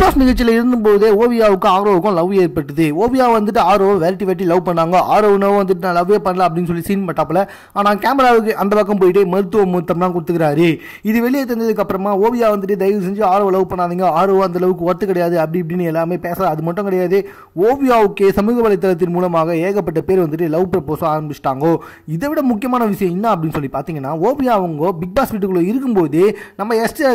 Pass நிகழ்ச்சியில் இருந்தபோதே ஓவியாவுக்கும் ஆரோவுக்கும் love ஏற்பட்டது. ஓவியா வந்துட்டு ஆரோவை வெரைட்டி வெரைட்டி லவ் பண்ணாங்க. ஆரோவும் வந்துட்டு நான் லவ்வே பண்ணல அப்படின்னு சொல்லி சீன் பட்டாப்பில். ஆனால் கேமராவுக்கு அந்த பக்கம் போயிட்டு மருத்துவ மூத்தம்லாம் கொடுத்துக்கிறாரு. இது வெளியே தெரிஞ்சதுக்கு அப்புறமா ஓவியா வந்துட்டு தயவு செஞ்சு ஆரோவை லவ் பண்ணாதீங்க. ஆரோ அந்த அளவுக்கு ஒர்த்து கிடையாது. அப்படி இப்படின்னு எல்லாமே பேச அது மட்டும் கிடையாது. ஓவியாவுக்கு சமூக வலைத்தளத்தின் மூலமாக ஏகப்பட்ட பேர் வந்துட்டு லவ் ப்ரப்போஸ் ஆரம்பிச்சிட்டாங்கோ. இதை விட முக்கியமான விஷயம் என்ன அப்படின்னு சொல்லி பார்த்தீங்கன்னா ஓவியா அவங்க பிக் பாஸ் வீட்டுக்குள்ளே இருக்கும்போது நம்ம எஸ்டி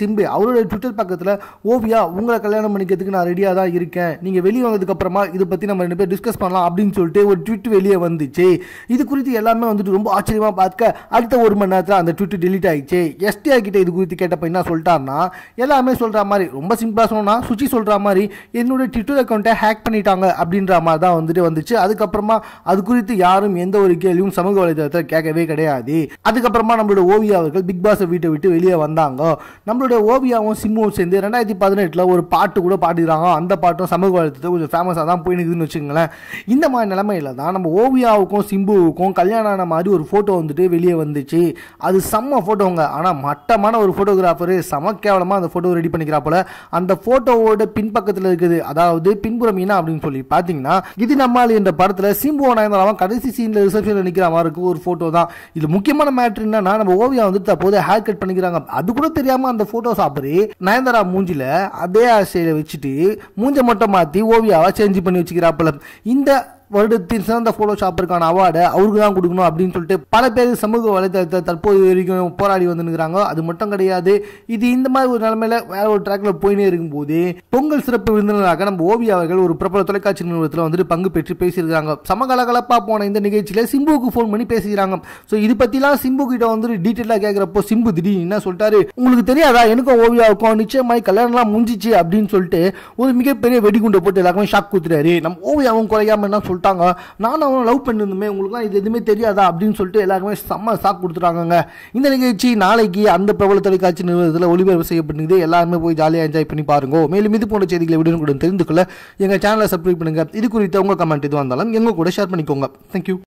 சிம்பு அவரோட ட்விட்டர் பக்கத்தில் ஓவியா உங்கள் உங்களை கல்யாணம் பண்ணிக்கிறதுக்கு நான் ரெடியாக தான் இருக்கேன். நீங்கள் வெளியே வந்ததுக்கு அப்புறமா இதை பற்றி நம்ம ரெண்டு பேர் டிஸ்கஸ் பண்ணலாம் அப்படின்னு சொல்லிட்டு ஒரு ட்விட் வெளியே வந்துச்சு. இது குறித்து எல்லாமே வந்துட்டு ரொம்ப ஆச்சரியமாக பார்க்க அடுத்த ஒரு மணி நேரத்தில் அந்த ட்விட்டு delete ஆயிடுச்சு. எஸ்டிஆர் கிட்ட இது குறித்து கேட்டப்ப என்ன சொல்லிட்டாருன்னா எல்லாமே சொல்கிற மாதிரி ரொம்ப சிம்பிளாக சொன்னால் சுச்சி சொல்கிற மாதிரி என்னுடைய ட்விட்டர் அக்கௌண்ட்டை ஹேக் பண்ணிட்டாங்க அப்படின்ற மாதிரி தான் வந்துட்டு வந்துச்சு. அதுக்கப்புறமா அது குறித்து யாரும் எந்த ஒரு கேள்வியும் சமூக வலைதளத்தில் கேட்கவே கிடையாது. அதுக்கப்புறமா நம்மளோட ஓவியா அவர்கள் பிக் பாஸ் வீட்டை விட்டு வெளியே வந்தாங்க. நம்மளுடைய ஓவியாவும் சிம்முவும் சேர்ந்து ரெண்டாயிரத்தி பதினெட்டில் ஒரு பாட்டு கூட பாடிடுறாங்க. அந்த பாட்டும் சமூக வாழ்த்து கொஞ்சம் ஃபேமஸாக தான் போயினுக்குதுன்னு வச்சுக்கோங்களேன். இந்த மாதிரி நிலமையில தான் நம்ம ஓவியாவுக்கும் சிம்புவுக்கும் கல்யாணம் ஆன மாதிரி ஒரு ஃபோட்டோ வந்துட்டு வெளியே வந்துச்சு. அது செம்ம ஃபோட்டோங்க ஆனால் மட்டமான ஒரு ஃபோட்டோகிராஃபரு செம கேவலமாக அந்த ஃபோட்டோ ரெடி பண்ணிக்கிறாப்புல அந்த ஃபோட்டோவோட பின்பக்கத்தில் இருக்குது. அதாவது பின்புறம் மீனா அப்படின்னு சொல்லி பார்த்தீங்கன்னா இது நம்மால் என்ற படத்தில் சிம்பு நயன்தாராவும் கடைசி சீனில் ரிசப்ஷனில் நிற்கிற மாதிரி இருக்கு ஒரு ஃபோட்டோ தான். இது முக்கியமான மேட்ரு என்னன்னா நம்ம ஓவியா வந்து தற்போது ஹேர் கட் பண்ணிக்கிறாங்க. அது கூட தெரியாமல் அந்த ஃபோட்டோ சாப்பிட்றி நயன்தாரா மூஞ்சில அதே ஆசையில வச்சுட்டு மூஞ்ச மட்டும் மாற்றி ஓவியாவை சேஞ்ச் பண்ணி வச்சுக்கிறாப்புல. இந்த வருடத்தின் சிறந்த ஃபோட்டோஷாப்பிற்கான அவார்டை அவருக்கு தான் கொடுக்கணும் அப்படின்னு சொல்லிட்டு பல பேர் சமூக வலைதளத்தை தற்போது வரைக்கும் போராடி வந்துருக்கிறாங்க அது மட்டும் கிடையாது இது இந்த மாதிரி ஒரு நிலைமையில வேற ஒரு ட்ராக்ல போயினே இருக்கும்போது பொங்கல் சிறப்பு விருந்தினராக நம்ம ஓவியா அவர்கள் ஒரு பிரபல தொலைக்காட்சி நிறுவனத்தில் வந்துட்டு பங்கு பெற்று பேசியிருக்காங்க சமகலகலப்பா போன இந்த நிகழ்ச்சியில சிம்புவுக்கு ஃபோன் பண்ணி பேசிக்கிறாங்க. ஸோ இது பத்திலாம் சிம்பு கிட்ட வந்து டீட்டெயிலாக கேட்குறப்போ சிம்பு திடீர்னு என்ன சொல்லிட்டாரு? உங்களுக்கு தெரியாதா? எனக்கும் ஓவியாவுக்கும் நிச்சயமாய் கல்யாணம்லாம் முடிஞ்சிச்சு அப்படின்னு சொல்லிட்டு ஒரு மிகப்பெரிய வெடிகுண்டை போட்டு எல்லாருமே ஷாக் கொடுத்துட்டாரு. நம்ம ஓவியாவும் குறையாம என்ன சொல்லிட்டாங்க நானும் அவனும் லவ் பண்ணிருந்தோமே. உங்களுக்குலாம் இது எதுவுமே தெரியாதா? அப்படின்னு சொல்லிட்டு எல்லாருமே செம்ம சாக் கொடுத்துட்டாங்க இந்த நிகழ்ச்சி நாளைக்கு அந்த பிரபல தொலைக்காட்சி நிறுவனத்தில் ஒளிபரப்பு செய்யப்பட்டிருக்குது. எல்லாருமே போய் ஜாலியாக என்ஜாய் பண்ணி பாருங்க. மேலும் இது போன்ற செய்திகளை விடுன்னு தெரிந்து கொள்ள எங்கள் சேனலை சப்ஸ்கிரைப் பண்ணுங்கள் இது குறித்த உங்கள் கமெண்ட் எதுவாக இருந்தாலும் எங்கள் கூட ஷேர் பண்ணிக்கோங்க. தேங்க்யூ